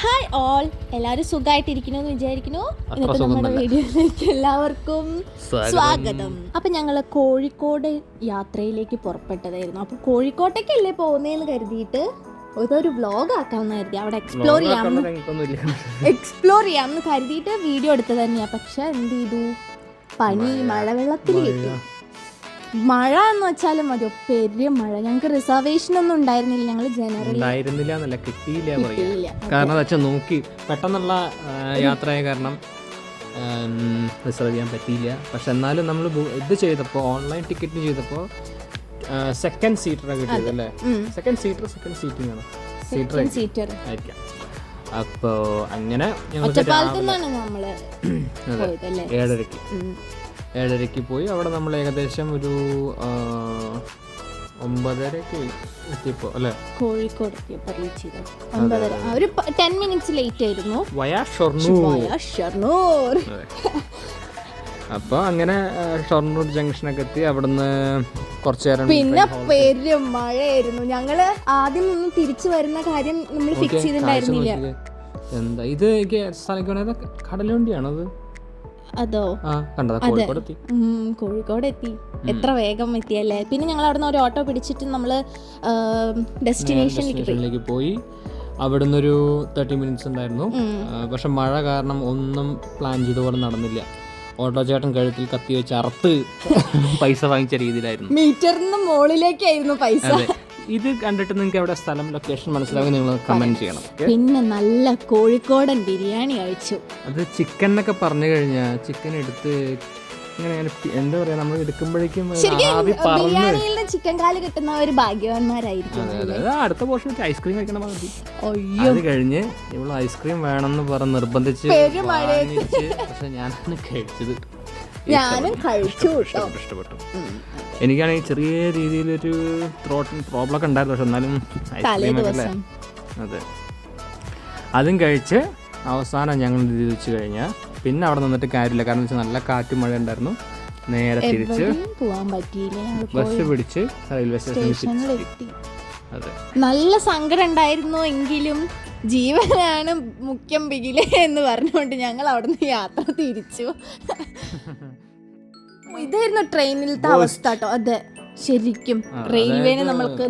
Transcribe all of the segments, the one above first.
Hi all എല്ലാവരും സുഖമായിട്ടിരിക്കുന്നു എന്ന് വിചാരിക്കുന്നു ഇന്നത്തെ നമ്മുടെ വീഡിയോയിലേക്ക് എല്ലാവർക്കും സ്വാഗതം. അപ്പൊ ഞങ്ങൾ കോഴിക്കോട് യാത്രയിലേക്ക് പുറപ്പെട്ടതായിരുന്നു. അപ്പൊ കോഴിക്കോട്ടേക്കല്ലേ പോകുന്നതെന്ന് കരുതിയിട്ട് ഇതൊരു വ്ലോഗ് ആക്കാമെന്ന് കരുതി അവിടെ എക്സ്പ്ലോർ ചെയ്യാം എക്സ്പ്ലോർ ചെയ്യാമെന്ന് കരുതിയിട്ട് വീഡിയോ എടുത്തത് തന്നെയാ പക്ഷെ എന്ത് ചെയ്തു? പനി മഴവെള്ളത്തിൽ കിട്ടി മഴ എന്ന് വെച്ചാലും മതിയോ പെരിയ മഴ. ഞങ്ങൾക്ക് റിസർവേഷൻ ഒന്നും ഉണ്ടായിരുന്നില്ല. ഞങ്ങൾ ജനറൽ ഉണ്ടായിരുന്നില്ല എന്നല്ല കിട്ടിയില്ല പറയാ കാരണം വെച്ചാൽ നോക്കി പെട്ടെന്നുള്ള യാത്രയായ കാരണം റിസർവ് ചെയ്യാൻ പറ്റിയില്ല. പക്ഷെ എന്നാലും നമ്മൾ ഇത് ചെയ്തപ്പോൾ ഓൺലൈൻ ടിക്കറ്റ് ചെയ്തപ്പോൾ സെക്കൻഡ് സീറ്ററാണ് കിട്ടിയത് അല്ലേ? സെക്കൻഡ് സീറ്റർ സെക്കൻഡ് സീറ്റിംഗ് ആണ്. സീറ്റർ സീറ്റർ ആയിരിക്കാം. അപ്പോൾ അങ്ങനെ ഞങ്ങൾ ഏഴരയ്ക്ക്. ഏഴരയ്ക്ക് പോയി. അവിടെ നമ്മൾ ഏകദേശം ഒരു ഒമ്പതരക്ക് എത്തിയപ്പോ അല്ലെ? കോഴിക്കോട് എത്തിയപ്പോൾ റീച്ച് ചെയ്തത് ഒമ്പതര. ഒരു ടെൻ മിനിറ്റ്സ് ലേറ്റ് ആയിരുന്നു. വയാ ഷൊർണൂർ. ഷൊർണൂർ. അപ്പോൾ അങ്ങനെ ഷൊർണൂർ ജംഗ്ഷനൊക്കെ എത്തി. അവിടുന്ന് കുറച്ച് നേരം പിന്നെ പെരും മഴയായിരുന്നു. ഞങ്ങൾ ആദ്യം ഒന്നും തിരിച്ചു വരുന്ന കാര്യം നമ്മൾ ഫിക്സ് ചെയ്തിട്ടുണ്ടായിരുന്നില്ല. എന്താ ഇത് സ്ഥലം കടലുണ്ടിയാണോ അത്? അതോ? കണ്ടതാ കോഴിക്കോട് എത്തി എത്ര വേഗം എത്തിയല്ലേ? പിന്നെ ഞങ്ങൾ അവിടെ നിന്ന് ഒരു ഓട്ടോ പിടിച്ചിട്ട് നമ്മൾ ഡെസ്റ്റിനേഷനിലേക്ക് പോയി. അവിടുന്ന് ഒരു തേർട്ടി മിനിറ്റ്സ് ഉണ്ടായിരുന്നു. പക്ഷെ മഴ കാരണം ഒന്നും പ്ലാൻ ചെയ്ത പോലെ നടന്നില്ല. ഓട്ടോ ചേട്ടൻ കഴുത്തിൽ കത്തി വെച്ച് അറുത്ത് പൈസ വാങ്ങിച്ച രീതിയിലായിരുന്നു. മീറ്ററിന് മുകളിലേക്കായിരുന്നു പൈസ. അതെ. ഇത് കണ്ടിട്ട് നിങ്ങൾക്ക് എവിടെ സ്ഥലം ലൊക്കേഷൻ മനസ്സിലാവും നിങ്ങൾ കമന്റ് ചെയ്യണം. പിന്നെ നല്ല കോഴിക്കോടൻ ബിരിയാണി കഴിച്ചു. അത് ചിക്കൻ എന്നൊക്കെ പറഞ്ഞു കഴിഞ്ഞാൽ ചിക്കൻ എടുത്ത് ഇങ്ങനെ എന്താ പറയാ നമ്മൾ എടുക്കുമ്പോഴേക്കും ആവി ബിരിയാണിയിൽ ചിക്കൻ കാൽ കിട്ടുന്ന ഒരു ഭാഗ്യവാന്മാരായിരിക്കും. അടുത്ത പോർഷൻ ഐസ്ക്രീം കഴിക്കണം മതി അത് കഴിഞ്ഞ് ഇവൾ ഐസ്ക്രീം വേണമെന്ന് പറഞ്ഞ് നിർബന്ധിച്ച് പക്ഷെ ഞാനാണ് കഴിച്ചത് ഞാനും കഴിച്ചു കേട്ടോ. ഇഷ്ടപ്പെട്ടു എനിക്കാണെങ്കിൽ ചെറിയ രീതിയിലൊരു ത്രോട്ട് പ്രോബ്ലം ഒക്കെ ഉണ്ടായിരുന്നു. പക്ഷെ എന്നാലും തലേ ഐസ്ക്രീം ഒക്കെ അല്ലേ? ദിവസം. അതെ. അതും കഴിച്ച് അവസാനം ഞങ്ങൾ വെച്ച് കഴിഞ്ഞാൽ പിന്നെ അവിടെ നിന്നിട്ട് കാര്യമില്ല. കാരണം വെച്ചാൽ നല്ല കാറ്റും മഴ ഉണ്ടായിരുന്നു. നേരെ തിരിച്ച് ബസ് പിടിച്ച് റെയിൽവേ സ്റ്റേഷനിൽ അതെ. നല്ല സങ്കടം ഉണ്ടായിരുന്നു എങ്കിലും ജീവനാണ് മുഖ്യം ബിഗിലെ എന്ന് പറഞ്ഞുകൊണ്ട് ഞങ്ങൾ അവിടെ നിന്ന് യാത്ര തിരിച്ചു. ഇതായിരുന്നു ട്രെയിനിലത്തെ അവസ്ഥ കേട്ടോ അതെ. ശരിക്കും റെയിൽവേനെ നമ്മൾക്ക്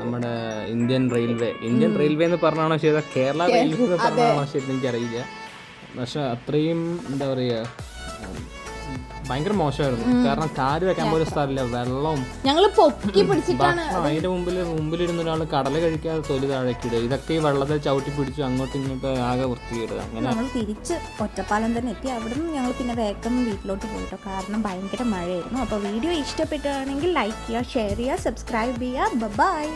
നമ്മുടെ ഇന്ത്യൻ റെയിൽവേ. ഇന്ത്യൻ റെയിൽവേ എന്ന് പറഞ്ഞാണോ ശരി കേരള റെയിൽവേ എന്ന് പറഞ്ഞാണോ ശരി എനിക്കറിയില്ല. പക്ഷെ അത്രയും എന്താ പറയുക ഭയങ്കര മോശമായിരുന്നു. കാരണം കാൽ വെക്കാൻ പോലും സ്ഥലമില്ല വെള്ളവും ഞങ്ങൾ പൊക്കി പിടിച്ചിട്ടാണ് അതിന്റെ മുമ്പിൽ മുമ്പിലിരുന്ന ഒരാൾ കടല കഴിക്കാതെ തൊലി താഴേക്കിടുക. ഇതൊക്കെ ഈ വെള്ളത്തിൽ ചവിട്ടി പിടിച്ചു അങ്ങോട്ടും ഇങ്ങോട്ടും ആകെ വൃത്തിയിടുക അങ്ങനെ തിരിച്ച് ഒറ്റപ്പാലം തന്നെ എത്തി. അവിടുന്ന് ഞങ്ങൾ പിന്നെ വേഗം വീട്ടിലോട്ട് പോയിട്ടോ. കാരണം ഭയങ്കര മഴയായിരുന്നു. അപ്പോൾ വീഡിയോ ഇഷ്ടപ്പെട്ടാണെങ്കിൽ ലൈക്ക് ചെയ്യുക ഷെയർ ചെയ്യുക സബ്സ്ക്രൈബ് ചെയ്യുക. ബൈ